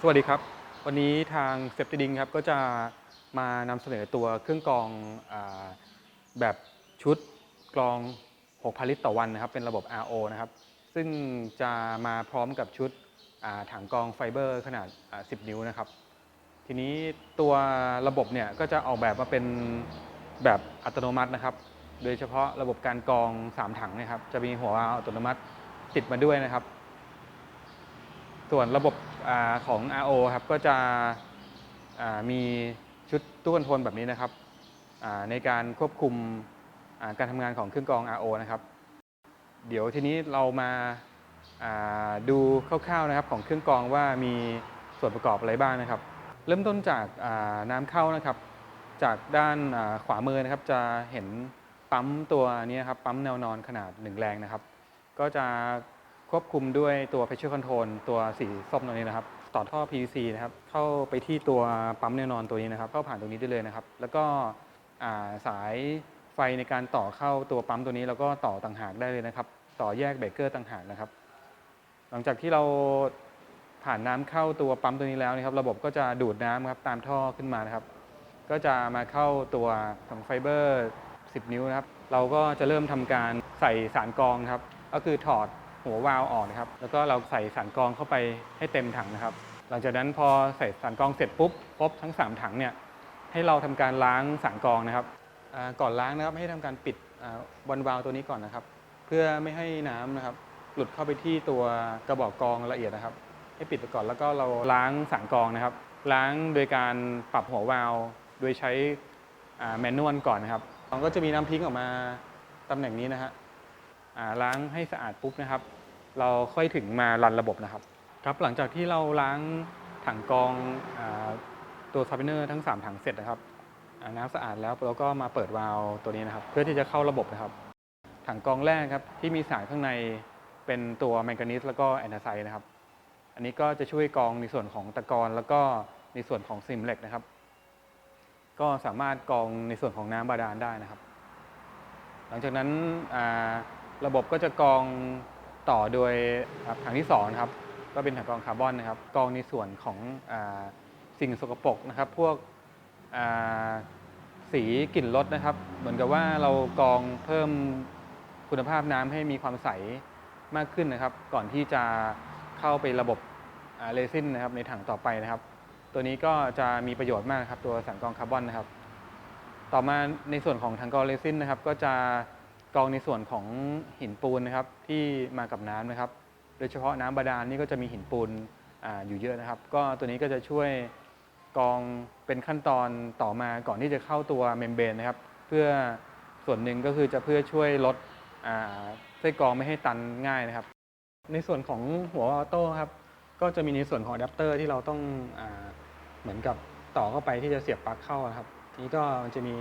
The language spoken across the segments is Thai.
สวัสดีครับ วันนี้ทางเซฟตี้ดิงครับก็จะมานำเสนอตัวเครื่องกรองอแบบชุดกรอง 6,000 ลิตรต่อวันนะครับ เป็นระบบ RO นะครับ ซึ่งจะมาพร้อมกับชุดถังกรองไฟเบอร์ขนาด 10 นิ้วนะครับ ทีนี้ตัวระบบเนี่ยก็จะออกแบบมาเป็นแบบอัตโนมัตินะครับ โดยเฉพาะระบบการกรอง 3 ถังนะครับ จะมีหัววาล์วอัตโนมัติติดมาด้วยนะครับ ส่วนระบบ ของ RO ครับก็จะมีชุดตู้คอนโทรลแบบนี้นะครับในการควบคุมการทำงานของเครื่องกรอง RO นะครับ เดี๋ยวทีนี้เรามาดูคร่าวๆนะครับของเครื่องกรองว่ามีส่วนประกอบอะไรบ้างนะครับ เริ่มต้นจากน้ำเข้านะครับ จากด้านขวามือนะครับจะเห็นปั๊มตัวนี้ครับปั๊มแนวนอนขนาด 1 แรงนะครับ ก็จะ ควบคุมด้วยตัว pressure control ตัวสีส้มตัวนี้นะครับ ต่อท่อ PVC นะครับ เข้าไปที่ตัวปั๊มแนวนอนตัวนี้นะครับ เข้าผ่านตรงนี้ได้เลยนะครับ แล้วก็สายไฟในการต่อเข้าตัวปั๊มตัวนี้ แล้วก็ต่อต่างหากได้เลยนะครับ ต่อแยกเบรกเกอร์ต่างหากนะครับ หลังจากที่เราผ่านน้ำเข้าตัวปั๊มตัวนี้แล้วนะครับ ระบบก็จะดูดน้ำครับตามท่อขึ้นมานะครับ ก็จะมาเข้าตัวของไฟเบอร์ 10 นิ้วนะครับ เราก็จะเริ่มทำการใส่สารกรองครับ ก็คือถอด หัววาล์วออกนะครับ แล้วก็เราใส่สารกรองเข้าไปให้เต็มถังนะครับ หลังจากนั้นพอใส่สารกรองเสร็จปุ๊บครบทั้ง 3 ถังเนี่ยให้เราทำการล้างสารกรองนะครับก่อนล้างนะครับให้ทำการปิดบอลวาล์วตัวนี้ก่อนนะครับ เพื่อไม่ให้น้ำนะครับ หลุดเข้าไปที่ตัวกระบอกกรองละเอียดนะครับ ให้ปิดไปก่อนแล้วก็เราล้างสารกรองนะครับ ล้างโดยการปรับหัววาล์วโดยใช้แมนนวลก่อนนะครับมันก็จะมีน้ำทิ้งออกมาตำแหน่งนี้นะฮะล้างให้สะอาดปุ๊บนะครับ เราค่อยถึงมารันระบบนะครับครับหลังจากที่เราล้างถังกรองอตัวซับเนอร์ทั้ง 3 ถังเสร็จนะครับน้ำสะอาดแล้วเราก็มาเปิดวาล์วตัวนี้นะครับ เพื่อที่จะเข้าระบบนะครับ ถังกรองแรกครับที่มีสารข้างในเป็นตัวแมงกานีสแล้วก็แอนทาไซด์นะครับ อันนี้ก็จะช่วยกรองในส่วนของตะกอนแล้วก็ในส่วนของซิมเหล็กนะครับ ก็สามารถกรองในส่วนของน้ำบาดาลได้นะครับ หลังจากนั้นระบบก็จะกรอง ต่อโดยถังที่2นะครับก็เป็นถังกรองคาร์บอนนะครับกรองในส่วนของอสิ่งสกปรกนะครับ พวกสีกลิ่นรถนะครับ เหมือนกับว่าเรากรองเพิ่มคุณภาพน้ำให้มีความใสมากขึ้นนะครับ ก่อนที่จะเข้าไประบบเรซินนะครับในถังต่อไปนะครับ ตัวนี้ก็จะมีประโยชน์มากครับตัวสารกรองคาร์บอนนะครับ ต่อมาในส่วนของถังกรองเรซินนะครับ ก็จะกรองในส่วนของหินปูนนะครับ ที่มากับน้ำนะครับ โดยเฉพาะน้ำบาดาลนี่ก็จะมีหินปูนออยู่เยอะนะครับ ก็ตัวนี้ก็จะช่วยกองเป็นขั้นตอนต่อมาก่อนที่จะเข้าตัวเมมเบรนนะครับ เพื่อส่วนหนึ่งก็คือจะเพื่อช่วยลดไส้กรองไม่ให้ตันง่ายนะครับ ในส่วนของหัวออโต้ครับก็จะมีในส่วนของอะแดปเตอร์ที่เราต้องอเหมือนกับต่อเข้าไปที่จะเสียบปลั๊กเข้าครับ นี้ก็มันจะมี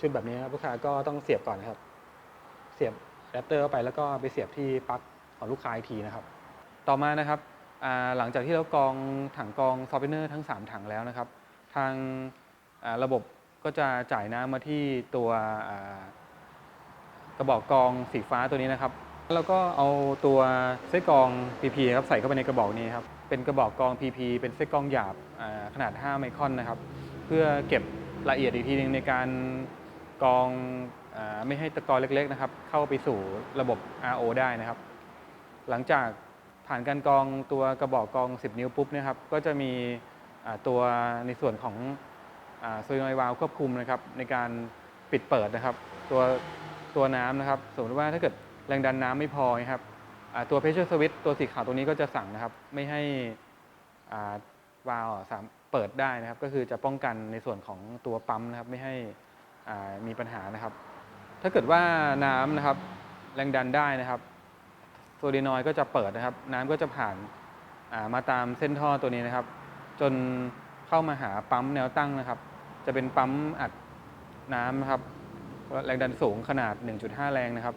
ชุดแบบนี้ครับลูกค้าก็ต้องเสียบก่อนนะครับ เสียบ อดปเตอร์เข้าไปแล้วก็ไปเสียบที่ปลั๊กของลูกค้าอีกทีนะครับ ต่อมานะครับหลังจากที่เรากรองถังกรองซอฟเนอร์ทั้ง 3 ถังแล้วนะครับ ทางระบบก็จะจ่ายน้ำมาที่ตัวกระบอกกรองสีฟ้าตัวนี้นะครับแล้วก็เอาตัวไส้กรอง PP ครับใส่เข้าไปในกระบอกนี้ครับเป็นกระบอกกรอง PP เป็นไส้กรองหยาบขนาด 5 ไมครอนนะครับ เพื่อเก็บละเอียดอีกทีหนึงในการกรอง ไม่ให้ตะกอนเล็กๆนะครับ เข้าไปสู่ระบบ RO ได้นะครับ หลังจากผ่านการกรองตัวกระบอกกรอง 10 นิ้วปุ๊บเนะครับ ก็จะมีตัวในส่วนของโซยนอยวาลควบคุมนะครับ ในการปิดเปิดนะครับ ตัวตัวน้ำนะครับ สมมติว่าถ้าเกิดแรงดันน้ำไม่พอนะครับตัว pressure switch ตัวสีขาวตัวนี้ก็จะสั่งนะครับ ไม่ให้วาล์วสามเปิดได้นะครับ ก็คือจะป้องกันในส่วนของตัวปั๊มนะครับ ไม่ให้มีปัญหานะครับ ถ้าเกิดว่าน้ำนะครับแรงดันได้นะครับโซลีนอยก็จะเปิดนะครับ น้ำก็จะผ่านามาตามเส้นท่อตัวนี้นะครับ จนเข้ามาหาปั๊มแนวตั้งนะครับ จะเป็นปั๊มอัดน้ำนะครับแรงดันสูงขนาด 1.5 แรงนะครับ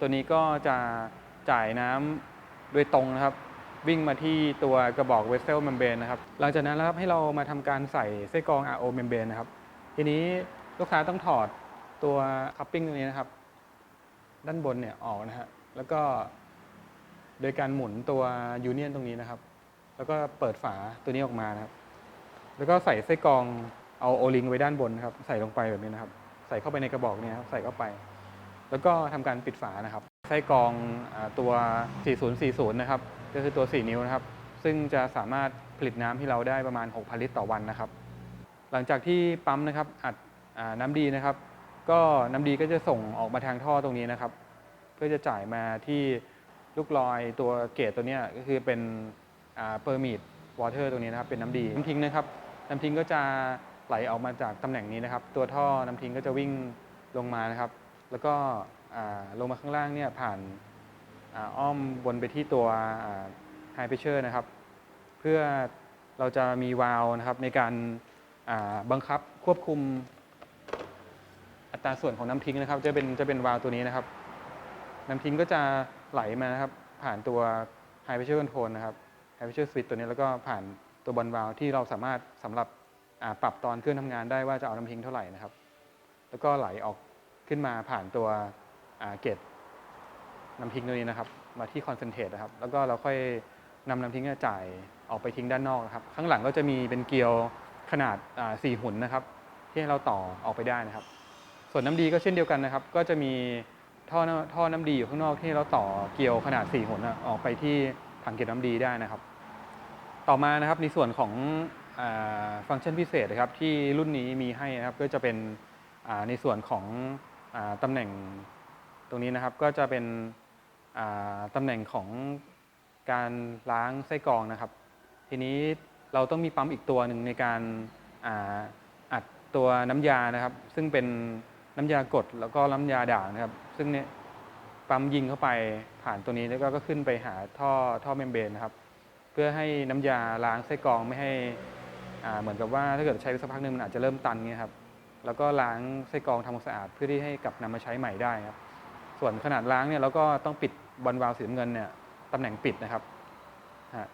ตัวนี้ก็จะจ่ายน้ำโดยตรงนะครับ วิ่งมาที่ตัวกระบอกเวสเซลเมมเบรนนะครับ หลังจากนั้นนะครับให้เรามาทำการใส่ไส้กรอง RO เมมเบรนนะครับ ทีนี้ลูกค้าต้องถอด ตัวคัพปิ้งตรงนี้นะครับ ด้านบนเนี่ยออกนะฮะแล้วก็โดยการหมุนตัวยูเนียนตรงนี้นะครับ แล้วก็เปิดฝาตัวนี้ออกมานะครับ แล้วก็ใส่ไส้กรองเอาโอลิงไว้ด้านบนนะครับ ใส่ลงไปแบบนี้นะครับ ใส่เข้าไปในกระบอกเนี่ยครับใส่เข้าไป แล้วก็ทำการปิดฝานะครับ ไส้กรองตัว 4040 นะครับ ก็คือตัว 4 นิ้วนะครับ ซึ่งจะสามารถผลิตน้ำให้เราได้ประมาณ 6,000 ลิตรต่อวันนะครับ หลังจากที่ปั๊มนะครับอัดน้ำดีนะครับ ก็น้ำดีก็จะส่งออกมาทางท่อตรงนี้นะครับ เพื่อจะจ่ายมาที่ลูกลอยตัวเกตตัวนี้ก็คือเป็นเปอร์มิดวอเตอร์ตรงนี้นะครับเป็นน้ำดีน้ำทิ้งนะครับ น้ำทิ้งก็จะไหลออกมาจากตำแหน่งนี้นะครับ ตัวท่อน้ำทิ้งก็จะวิ่งลงมานะครับ แล้วก็ลงมาข้างล่างเนี่ยผ่านอ้อมวนไปที่ตัวไฮเพรสเชอร์นะครับ เพื่อเราจะมีวาล์วนะครับในการาบังคับควบคุม อัตราส่วนของน้ำทิ้งนะครับ จะเป็นจะเป็นวาล์วตัวนี้นะครับ น้ำทิ้งก็จะไหลมานะครับ ผ่านตัว High Pressure Control นะครับ High Pressure Switch ตัวนี้แล้วก็ผ่านตัวบอลวาล์วที่เราสามารถสำหรับปรับตอนเครื่องทำงานได้ว่าจะเอาน้ำทิ้งเท่าไหร่นะครับ แล้วก็ไหลออกขึ้นมาผ่านตัวเกตน้ำทิ้งตัวนี้นะครับ มาที่คอนเซนเทรตนะครับ แล้วก็เราค่อยนำน้ำทิ้งจ่ายออกไปทิ้งด้านนอกนะครับ ข้างหลังก็จะมีเป็นเกลียวขนาดสี่หุ่นนะครับ ที่ให้เราต่อออกไปได้นะครับ ส่วนน้ำดีก็เช่นเดียวกันนะครับ ก็จะมีท่อท่อน้ำดีอยู่ข้างนอกที่เราต่อเกลียวขนาด 4หนอออกไปที่ถังเก็บน้ำดีได้นะครับ ต่อมานะครับในส่วนของอฟังก์ชันพิเศษนะครับที่รุ่นนี้มีให้นะครับก็จะเป็นในส่วนของอตำแหน่งตรงนี้นะครับก็จะเป็นอ่าตำแหน่งของการล้างไส้กรองนะครับ ทีนี้เราต้องมีปั๊มอีกตัวหนึ่งในการอัดตัวน้ำยานะครับ ซึ่งเป็น น้ำยากดแล้วก็น้ำยาด่างนะครับ ซึ่งเนี่ยปั๊มยิงเข้าไปผ่านตัวนี้แล้วก็ก็ขึ้นไปหาท่อท่อเมมเบรนนะครับ เพื่อให้น้ำยาล้างไส้กรองไม่ให้เหมือนกับว่าถ้าเกิดใช้ไปสักพักหนึ่งมันอาจจะเริ่มตันเงี้ยครับแล้วก็ล้างไส้กรองทำความสะอาดเพื่อที่ให้กลับนำมาใช้ใหม่ได้ครับส่วนขนาดล้างเนี่ยเราก็ต้องปิดบอลวาล์วสีน้ำเงินเนี่ยตำแหน่งปิดนะครับฮะ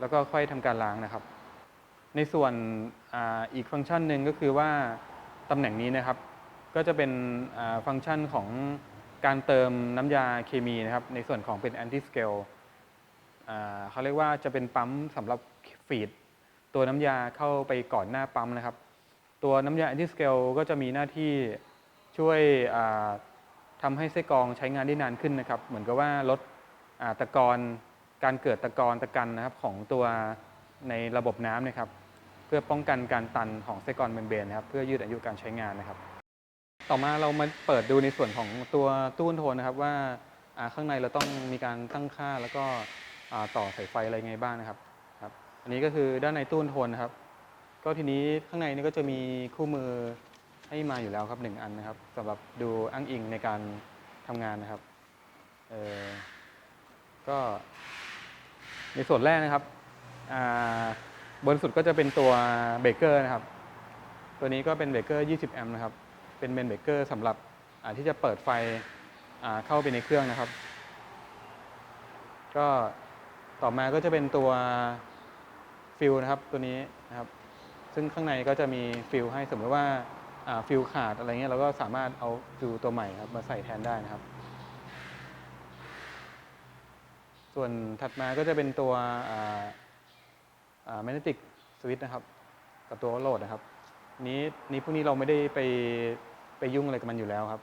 แล้วก็ค่อยทำการล้างนะครับ ในส่วนออีกฟังก์ชันหนึ่งก็คือว่าตำแหน่งนี้นะครับ ก็จะเป็นฟังก์ชันของการเติมน้ำยาเคมีนะครับ ในส่วนของเป็น anti scale เขาเรียกว่าจะเป็นปั๊มสำหรับฟีดตัวน้ำยาเข้าไปก่อนหน้าปั๊มนะครับ ตัวน้ำยา anti scale ก็จะมีหน้าที่ช่วยทำให้ไส้กรองใช้งานได้นานขึ้นนะครับ เหมือนกับว่าลดาตะกอนการเกิดตะกอนตะกันนะครับของตัวในระบบน้ำนะครับ เพื่อป้องกันการตันของไส้กรอนเมมเบรนนะครับ เพื่อยืดอายุการใช้งานนะครับ ต่อมาเรามาเปิดดูในส่วนของตัวตู้นโทรลนะครับว่าข้างในเราต้องมีการตั้งค่าแล้วก็ต่อสายไฟอะไรไงบ้างนะครับครับ อันนี้ก็คือด้านในตู้นโทรลนะครับ ก็ทีนี้ข้างในนี่ก็จะมีคู่มือให้มาอยู่แล้วครับหนึ่งอันนะครับสำหรับดูอ้างอิงในการทำงานนะครับเออก็ในส่วนแรกนะครับบนสุดก็จะเป็นตัวเบรกเกอร์นะครับ ตัวนี้ก็เป็นเบรกเกอร์ 20 แอมป์นะครับ เป็นเมนเบเกอร์สำหรับที่จะเปิดไฟเข้าไปในเครื่องนะครับ ก็ต่อมาก็จะเป็นตัวฟิลนะครับตัวนี้นะครับ ซึ่งข้างในก็จะมีฟิลให้สมมติว่าฟิลขาดอะไรเงี้ยเราก็สามารถเอาฟิลตัวใหม่ครับมาใส่แทนได้นะครับ ส่วนถัดมาก็จะเป็นตัวแมกเนติกสวิตช์นะครับ กับตัวโหลดนะครับ นี้นี้พวกนี้เราไม่ได้ไป ไปยุ่งอะไรกับมันอยู่แล้วครับ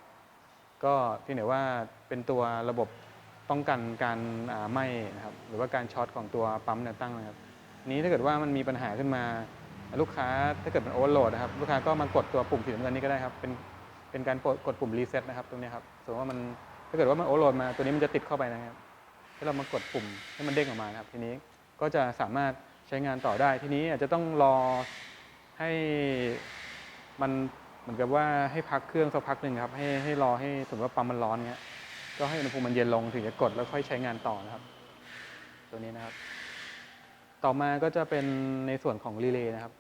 ก็เพียงแต่ว่าเป็นตัวระบบป้องกันการไหม้นะครับหรือว่าการช็อตของตัวปั๊มแนวตั้งนะครับ นี้ถ้าเกิดว่ามันมีปัญหาขึ้นมา ลูกค้าถ้าเกิดมันโอเวอร์โหลดนะครับลูกค้าก็มากดตัวปุ่มสีน้ำเงินนี้ก็ได้ครับเป็นเป็นการกดปุ่มรีเซ็ตนะครับตรงนี้ครับสมมติว่ามันถ้าเกิดว่ามันโอเวอร์โหลดมาตัวนี้มันจะติดเข้าไปนะครับให้เรามากดปุ่มให้มันเด้งออกมานะครับทีนี้ก็จะสามารถใช้งานต่อได้ทีนี้อาจจะต้องรอให้มัน เหมือนกับว่าให้พักเครื่องสักพักหนึ่งครับให้ให้รอให้สมมติว่าปั๊มมันร้อนเงี้ยก็ให้อุณหภูมิมันเย็นลงถึงจะกดแล้วค่อยใช้งานต่อนะครับ ตัวนี้นะครับ ต่อมาก็จะเป็นในส่วนของรีเลย์นะครับ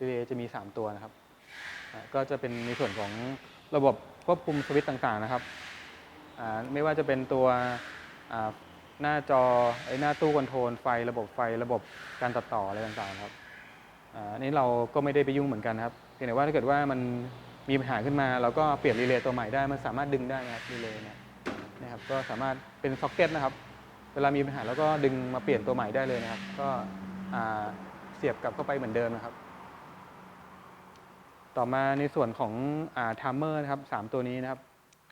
รีเลย์จะมี 3 ตัวนะครับก็จะเป็นในส่วนของระบบควบคุมสวิตช์ต่าง ๆ นะครับไม่ว่าจะเป็นตัวหน้าจอไอ้หน้าตู้คอนโทรลไฟ ระบบไฟระบบการตัดต่ออะไรต่างๆครับอันนี้เราก็ไม่ได้ไปยุ่งเหมือนกันนะครับ พียงแต่ว่าถ้าเกิดว่ามันมีปัญหาขึ้นมาเราก็เปลี่ยนรีเลย์ตัวใหม่ได้มันสามารถดึงได้นะครับรีเลย์เนี่ยนะครับก็สามารถเป็นซ็อกเก็ตนะครับ เวลามีปัญหาแล้วก็ดึงมาเปลี่ยนตัวใหม่ได้เลยนะครับ ก็เสียบกลับเข้าไปเหมือนเดิมนะครับ ต่อมาในส่วนของทามเมอร์นะครับสามตัวนี้นะครับ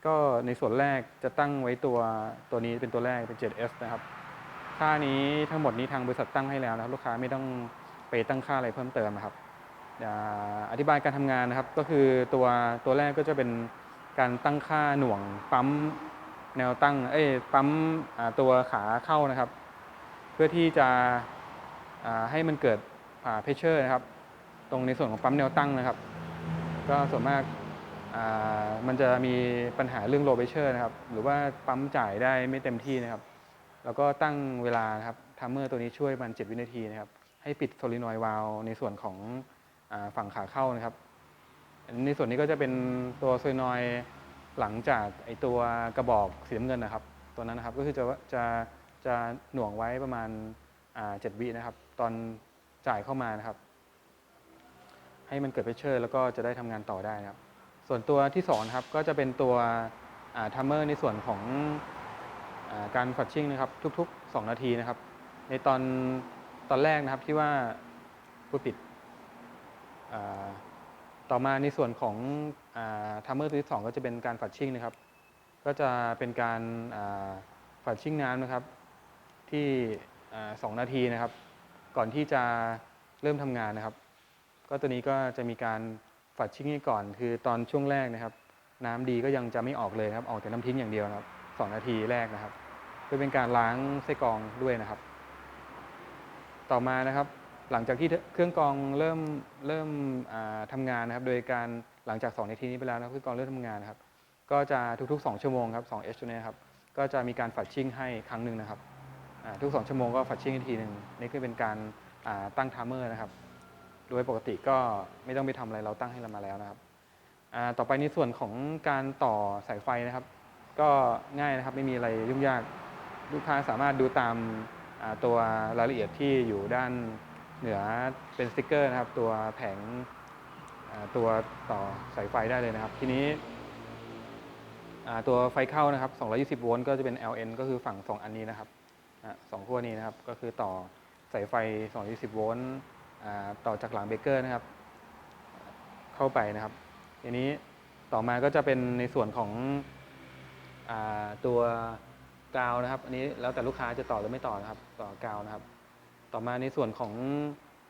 ก็ในส่วนแรกจะตั้งไว้ตัวตัวนี้เป็นตัวแรกเป็น 7S นะครับ ค่านี้ทั้งหมดนี้ทางบริษัทตั้งให้แล้วนะครับ ลูกค้าไม่ต้องไปตั้งค่าอะไรเพิ่มเติมนะครับ อธิบายการทำงานนะครับ ก็คือตัวตัวแรกก็จะเป็นการตั้งค่าหน่วงปั๊มแนวตั้งเอ้ยปั๊มตัวขาเข้านะครับ เพื่อที่จะให้มันเกิดเพชเชอร์นะครับ ตรงในส่วนของปั๊มแนวตั้งนะครับ ก็ส่วนมากมันจะมีปัญหาเรื่องโลเ e เชอร์นะครับ หรือว่าปั๊มจ่ายได้ไม่เต็มที่นะครับ แล้วก็ตั้งเวลานะครับทัมเมอร์ตัวนี้ช่วยมัน 7 วินาทีนะครับ ให้ปิดโซลินอยวาลในส่วนของ ฝั่งขาเข้านะครับ ในส่วนนี้ก็จะเป็นตัวโซลินอยหลังจากไอตัวกระบอกสีน้ำเงินนะครับ ตัวนั้นนะครับก็คือจะจะจะหน่วงไว้ประมาณอ่า7วินะครับ ตอนจ่ายเข้ามานะครับ ให้มันเกิดเพชเชอร์ แล้วก็จะได้ทำงานต่อได้นะครับ ส่วนตัวที่สองนะครับก็จะเป็นตัวทัมเมอร์ในส่วนของอการฝัดชิ่งนะครับ ทุก ๆ 2 นาทีนะครับ ในตอนตอนแรกนะครับที่ว่าพูดผิด ต่อมาในส่วนของทัมเมอร์ตัวที่สองก็จะเป็นการฝัดชิ่งนะครับ ก็จะเป็นการฝัดชิ่งน้ำนะครับ ที่สองนาทีนะครับ ก่อนที่จะเริ่มทำงานนะครับ ก็ตัวนี้ก็จะมีการฝัดชิ่งให้ก่อน คือตอนช่วงแรกนะครับ น้ำดีก็ยังจะไม่ออกเลยครับ ออกแต่น้ำทิ้งอย่างเดียวนะครับสองนาทีแรกนะครับเพื่อเป็นการล้างไส้กรองด้วยนะครับ ต่อมานะครับ หลังจากที่เครื่องกรองเริ่มเริ่มทำงานนะครับ โดยการหลังจาก2นาทีนี้ไปแล้วนะเครื่องกรองเริ่มทำงานนะครับ ก็จะทุก ๆ 2 ชั่วโมงครับ2 H ตัวนี้ครับก็จะมีการฝัดชิ่งให้ครั้งหนึ่งนะครับทุก 2 ชั่วโมงก็ฝัดชิ่งอีกทีหนึ่งนี่คือเป็นการตั้งไทม์เมอร์นะครับ โดยปกติก็ไม่ต้องไปทำอะไรเราตั้งให้เรามาแล้วนะครับต่อไปในส่วนของการต่อสายไฟนะครับ ก็ง่ายนะครับไม่มีอะไรยุ่งยาก ลูกค้าสามารถดูตามตัวรายละเอียดที่อยู่ด้าน เหนือเป็นสติกเกอร์นะครับ ตัวแผงตัวต่อสายไฟได้เลยนะครับ ทีนี้ตัวไฟเข้านะครับ 220 โวลต์ก็จะเป็น LN ก็คือฝั่ง 2 อันนี้นะครับสองขั้วนี้นะครับ ก็คือต่อสายไฟ 220 โวลต์ต่อจากหลังเบรกเกอร์นะครับ เข้าไปนะครับ ทีนี้ต่อมาก็จะเป็นในส่วนของอตัวกาวนะครับ อันนี้แล้วแต่ลูกค้าจะต่อหรือไม่ต่อนะครับ ต่อกาวนะครับ ต่อมาในส่วนของ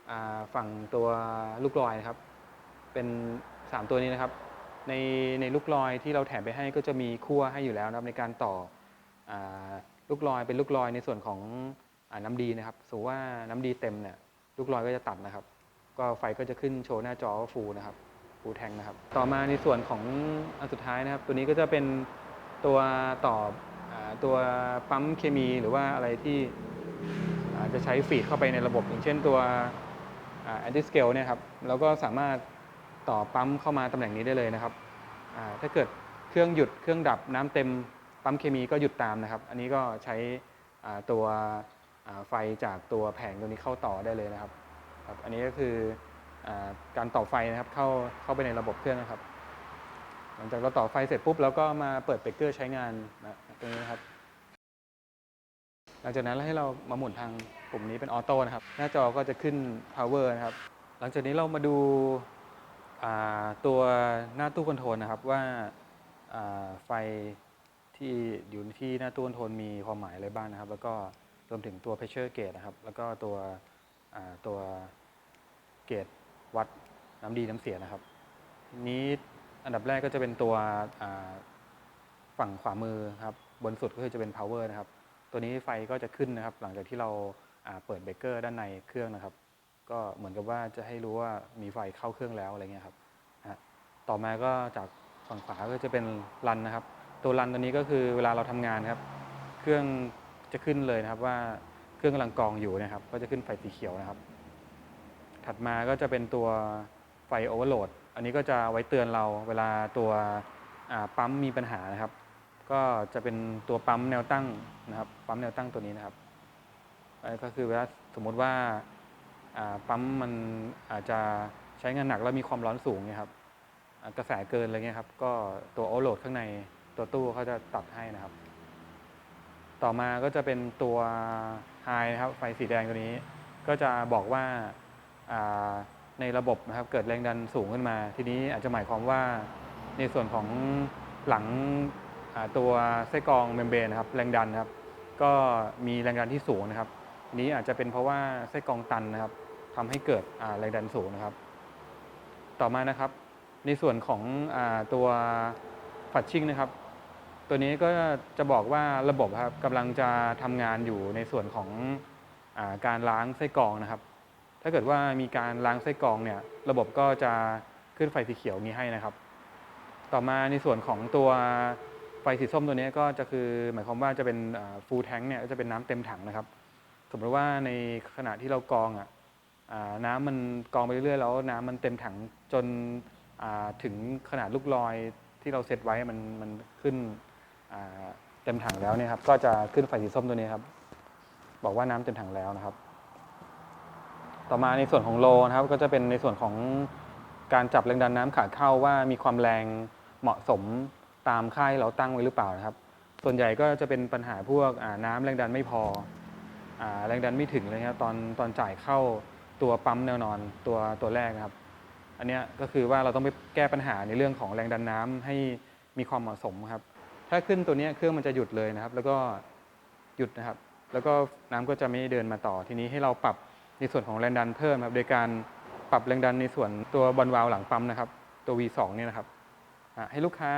อฝั่งตัวลูกลอยนะครับ เป็น3ตัวนี้นะครับ ในในลูกลอยที่เราแถมไปให้ก็จะมีขั้วให้อยู่แล้วนะครับในการต่ออลูกลอยเป็นลูกลอยในส่วนของอน้ำดีนะครับสมมติว่าน้ำดีเต็มเนี่ยลูกลอยก็จะตัดนะครับ ก็ไฟก็จะขึ้นโชว์หน้าจอว่าฟูนะครับฟูแทงนะครับ ต่อมาในส่วนของอันสุดท้ายนะครับ ตัวนี้ก็จะเป็นตัวต่ออตัวปั๊มเคมีหรือว่าอะไรที่ จจะใช้ฟีดเข้าไปในระบบ อย่างเช่นตัวแอนติสเกลเนี่ยครับเราก็สามารถต่อปั๊มเข้ามาตำแหน่งนี้ได้เลยนะครับถ้าเกิดเครื่องหยุดเครื่องดับน้ำเต็มปั๊มเคมีก็หยุดตามนะครับ อันนี้ก็ใช้ตัวไฟจากตัวแผงตัวนี้เข้าต่อได้เลยนะครับครับอันนี้ก็คืออการต่อไฟนะครับเข้าเข้าไปในระบบเครื่องนะครับ หลังจากเราต่อไฟเสร็จปุ๊บเราก็มาเปิดเบรกเกอร์ใช้งานนะตรงนี้นะครับ หลังจากนั้นให้เรามาหมุนทาง ปุ่มนี้เป็นออโต้นะครับ หน้าจอก็จะขึ้น power นะครับ หลังจากนี้เรามาดูาตัวหน้าตู้คอนโทรลนะครับว่าาไฟที่อยู่ที่หน้าตู้คอนโทรลมีความหมายอะไรบ้างนะครับ แล้วก็รวมถึงตัว pressure gauge นะครับ แล้วก็ตัวตัวเกจวัดน้ำดีน้ำเสียนะครับ นี้อันดับแรกก็จะเป็นตัวฝั่งขวามือครับบนสุดก็คือจะเป็น power นะครับ ตัวนี้ไฟก็จะขึ้นนะครับ หลังจากที่เรา เปิดเบรกเกอร์ด้านในเครื่องนะครับ ก็เหมือนกับว่าจะให้รู้ว่ามีไฟเข้าเครื่องแล้วอะไรเงี้ยครับต่อมาก็จากฝั่งขวาก็จะเป็นรันนะครับ ตัวรันตัวนี้ก็คือเวลาเราทำงานครับ เครื่องจะขึ้นเลยนะครับว่าเครื่องกำลังกรองอยู่นะครับ ก็จะขึ้นไฟสีเขียวนะครับ ถัดมาก็จะเป็นตัวไฟโอเวอร์โหลด อันนี้ก็จะไว้เตือนเราเวลาตัวปั๊มมีปัญหานะครับ ก็จะเป็นตัวปั๊มแนวตั้งนะครับ ปั๊มแนวตั้งตัวนี้นะครับ ก็คือเว่าสมมติว่าปั๊มมันอาจจะใช้งานหนักแล้วมีความร้อนสูงเนี่ยครับกระแสเกินอะไรเงี้ยครับก็ตัวโอเวอร์โหลดข้างในตัวตู้เขาจะตัดให้นะครับ ต่อมาก็จะเป็นตัวไฮนะครับไฟสีแดงตัวนี้ ก็จะบอกว่าในระบบนะครับเกิดแรงดันสูงขึ้นมา ทีนี้อาจจะหมายความว่าในส่วนของหลังตัวไส้กรองเมมเบรนนะครับแรงดันครับก็มีแรงดันที่สูงนะครับ นี้อาจจะเป็นเพราะว่าไส้กรองตันนะครับทำให้เกิดแรงดันสูงนะครับ ต่อมานะครับ ในส่วนของอตัวฝัดชิ่งนะครับ ตัวนี้ก็จะบอกว่าระบบครับกำลังจะทำงานอยู่ในส่วนของอาการล้างไส้กรองนะครับ ถ้าเกิดว่ามีการล้างไส้กรองเนี่ยระบบก็จะขึ้นไฟสีเขียวนี้ให้นะครับ ต่อมาในส่วนของตัวไฟสีส้มตัวนี้ก็จะคือหมายความว่าจะเป็นฟูลแทงเนี่ยก็จะเป็นน้ำเต็มถังนะครับ สมมติว่าในขณะที่เรากรองอะน้ำมันกรองไปเรื่อยๆแล้วน้ำมันเต็มถังจนถึงขนาดลูกลอยที่เราเซตไว้มันมันขึ้นเต็มถังแล้วเนี่ยครับก็จะขึ้นไฟสีส้มตัวนี้ครับ บอกว่าน้ำเต็มถังแล้วนะครับ ต่อมาในส่วนของโลนะครับ ก็จะเป็นในส่วนของการจับแรงดันน้ำขาเข้าว่ามีความแรงเหมาะสมตามค่าที่เราตั้งไว้หรือเปล่านะครับ ส่วนใหญ่ก็จะเป็นปัญหาพวกน้ำแรงดันไม่พอ แรงดันไม่ถึงเลยครับตอนตอนจ่ายเข้าตัวปั๊มแนวนอนตัวตัวแรกนะครับ อันนี้ก็คือว่าเราต้องไปแก้ปัญหาในเรื่องของแรงดันน้ำให้มีความเหมาะสมครับ ถ้าขึ้นตัวนี้เครื่องมันจะหยุดเลยนะครับ แล้วก็หยุดนะครับ แล้วก็น้ำก็จะไม่เดินมาต่อทีนี้ให้เราปรับในส่วนของแรงดันเพิ่มครับโดยการปรับแรงดันในส่วนตัวบอลวาล์วหลังปั๊มนะครับ ตัว V2 เนี่ยนะครับให้ลูกค้า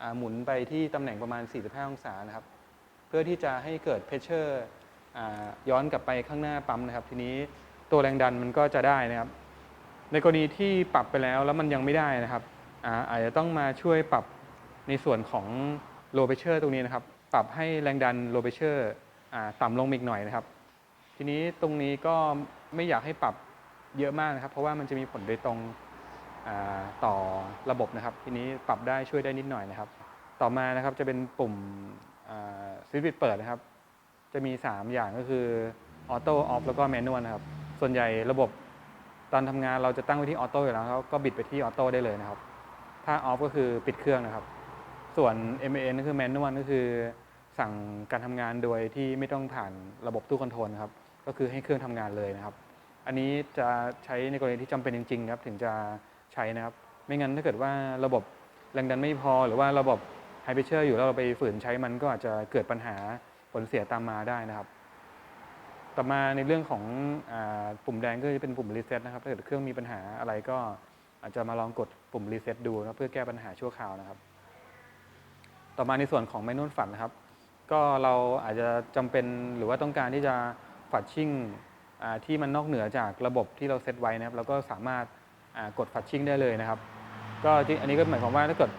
อ่าหมุนไปที่ตำแหน่งประมาณ 45 องศานะครับ เพื่อที่จะให้เกิดเพชเชอร์ ย้อนกลับไปข้างหน้าปั๊มนะครับ ทีนี้ตัวแรงดันมันก็จะได้นะครับ ในกรณีที่ปรับไปแล้วแล้วมันยังไม่ได้นะครับอาจจะต้องมาช่วยปรับในส่วนของ low pressure ตรงนี้นะครับ ปรับให้แรงดัน low pressure อ่าต่ำลงมาอีกหน่อยนะครับ ทีนี้ตรงนี้ก็ไม่อยากให้ปรับเยอะมากนะครับ เพราะว่ามันจะมีผลโดยตรงต่อระบบนะครับ ทีนี้ปรับได้ช่วยได้นิดหน่อยนะครับ ต่อมานะครับจะเป็นปุ่มสวิตช์ปิดเปิดนะครับ จะมี 3 อย่างก็คือออโต้ออฟแล้วก็แมนนวลนะครับ ส่วนใหญ่ระบบตอนทำงานเราจะตั้งไว้ที่ออโต้อยู่แล้วก็บิดไปที่ออโต้ได้เลยนะครับ ถ้าออฟก็คือปิดเครื่องนะครับ ส่วน MAN ก็คือแมนนวลก็คือ สั่งการทำงานโดยที่ไม่ต้องผ่านระบบตู้คอนโทรลนครับ ก็คือให้เครื่องทำงานเลยนะครับ อันนี้จะใช้ในกรณีที่จำเป็นจริงๆครับถึงจะใช้นะครับ ไม่งั้นถ้าเกิดว่าระบบแรงดันไม่พอหรือว่าระบบไฮเพรสเชอร์อยู่แล้วเราไปฝืนใช้มันก็อาจจะเกิดปัญหา ลเสียตามมาได้นะครับ ต่อมาในเรื่องของอปุ่มแดงก็จะเป็นปุ่มรีเซ็ตนะครับถ้าเกิดเครื่องมีปัญหาอะไรก็อาจจะมาลองกดปุ่มรีเซ็ตดูนะเพื่อแก้ปัญหาชั่วคราวนะครับ ต่อมาในส่วนของแมนนวลฝัดนะครับ ก็เราอาจจะจำเป็นหรือว่าต้องการที่จะฝัดชิ่งที่มันนอกเหนือจากระบบที่เราเซตไว้นะครับเราก็สามารถกดฝัดชิ่งได้เลยนะครับ ก็อันนี้ก็หมายความว่าถ้าเกิด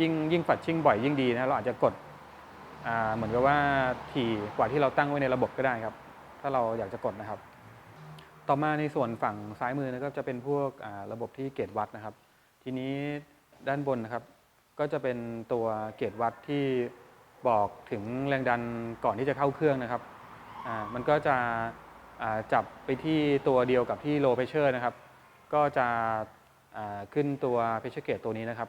ยิ่งยิ่งฝัดชิ่งบ่อยยิ่งดีนะเราอาจจะกด เหมือนกับว่าถี่กว่าที่เราตั้งไว้ในระบบก็ได้ครับ ถ้าเราอยากจะกดนะครับ ต่อมาในส่วนฝั่งซ้ายมือนะครับจะเป็นพวกระบบที่เกจวัดนะครับ ทีนี้ด้านบนนะครับ ก็จะเป็นตัวเกจวัดที่บอกถึงแรงดันก่อนที่จะเข้าเครื่องนะครับมันก็จะจับไปที่ตัวเดียวกับที่ low pressure นะครับ ก็จะขึ้นตัว pressure gauge ตัวนี้นะครับ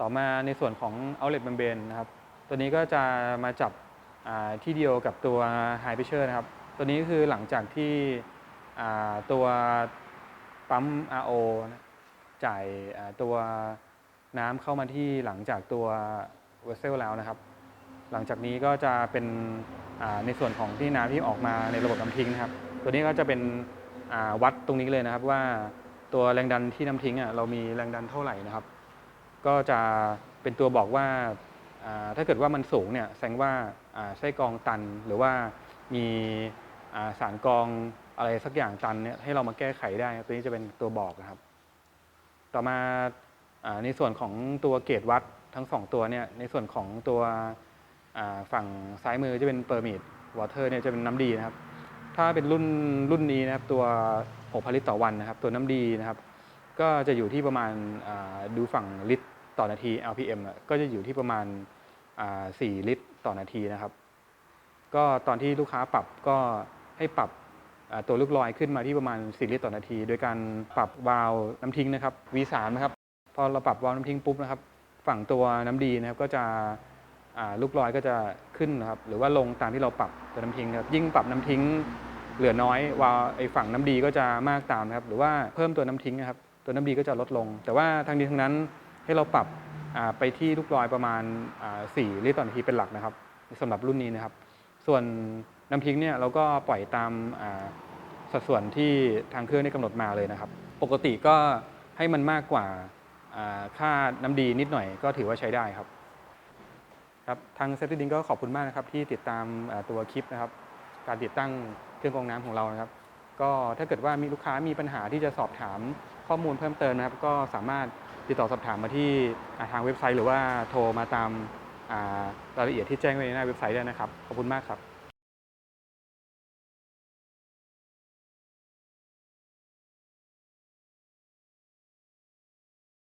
ต่อมาในส่วนของ outlet membrane นะครับ ตัวนี้ก็จะมาจับที่เดียวกับตัว high pressure นะครับ ตัวนี้คือหลังจากที่ตัวปั๊ม RO จ่ายอ่าตัวน้ำเข้ามาที่หลังจากตัว vessel แล้วนะครับ หลังจากนี้ก็จะเป็นในส่วนของที่น้ำที่ออกมาในระบบน้ำทิ้งนะครับ ตัวนี้ก็จะเป็นวัดตรงนี้เลยนะครับว่าตัวแรงดันที่น้ำทิ้งอะเรามีแรงดันเท่าไหร่นะครับ ก็จะเป็นตัวบอกว่า ถ้าเกิดว่ามันสูงเนี่ยแสดงว่าไส้กรองตันหรือว่ามีสารกรองอะไรสักอย่างตันเนี่ยให้เรามาแก้ไขได้ ตัวนี้จะเป็นตัวบอกนะครับ ต่อมาอในส่วนของตัวเกจวัดทั้งสองตัวเนี่ยในส่วนของตัวฝั่งซ้ายมือจะเป็นเปอร์มิดวอเตอร์เนี่ยจะเป็นน้ำดีนะครับ ถ้าเป็นรุ่นรุ่นนี้นะครับตัว6,000ลิตรต่อวันนะครับ ตัวน้ำดีนะครับ ก็จะอยู่ที่ประมาณดูฝั่งลิตร ต่อนาที LPM ก็จะอยู่ที่ประมาณ 4 ลิตรต่อนาทีนะครับ ก็ตอนที่ลูกค้าปรับก็ให้ปรับตัวลูกลอยขึ้นมาที่ประมาณ 4 ลิตรต่อนาที โดยการปรับวาล์วน้ำทิ้งนะครับ V3 นะครับพอเราปรับวาล์วน้ำทิ้งปุ๊บนะครับ ฝั่งตัวน้ำดีนะครับก็จะลูกลอยก็จะขึ้นนะครับ หรือว่าลงตามที่เราปรับตัวน้ำทิ้งครับ ยิ่งปรับน้ำทิ้งเหลือน้อยวาล์วไอฝั่งน้ำดีก็จะมากตามนะครับ หรือว่าเพิ่มตัวน้ำทิ้งนะครับ ตัวน้ำดีก็จะลดลง แต่ว่าทางนี้ทั้งนั้น ให้เราปรับไปที่ลูกลอยประมาณ 4 ลิตรต่อนาทีเป็นหลักนะครับสำหรับรุ่นนี้นะครับ ส่วนน้ำทิ้งเนี่ยเราก็ปล่อยตามสัดส่วนที่ทางเครื่องได้กำหนดมาเลยนะครับ ปกติก็ให้มันมากกว่าค่าน้ำดีนิดหน่อยก็ถือว่าใช้ได้ครับครับทางเซฟตี้ดิงก็ขอบคุณมากนะครับที่ติดตามตัวคลิปนะครับ การติดตั้งเครื่องกรองน้ำของเรานะครับ ก็ถ้าเกิดว่ามีลูกค้ามีปัญหาที่จะสอบถามข้อมูลเพิ่มเติมนะครับ ก็สามารถ ติดต่อสอบถามมาที่ทางเว็บไซต์ หรือว่าโทรมาตามรายละเอียดที่แจ้งไว้ในหน้าเว็บไซต์ได้นะครับ ขอบคุณมากครับ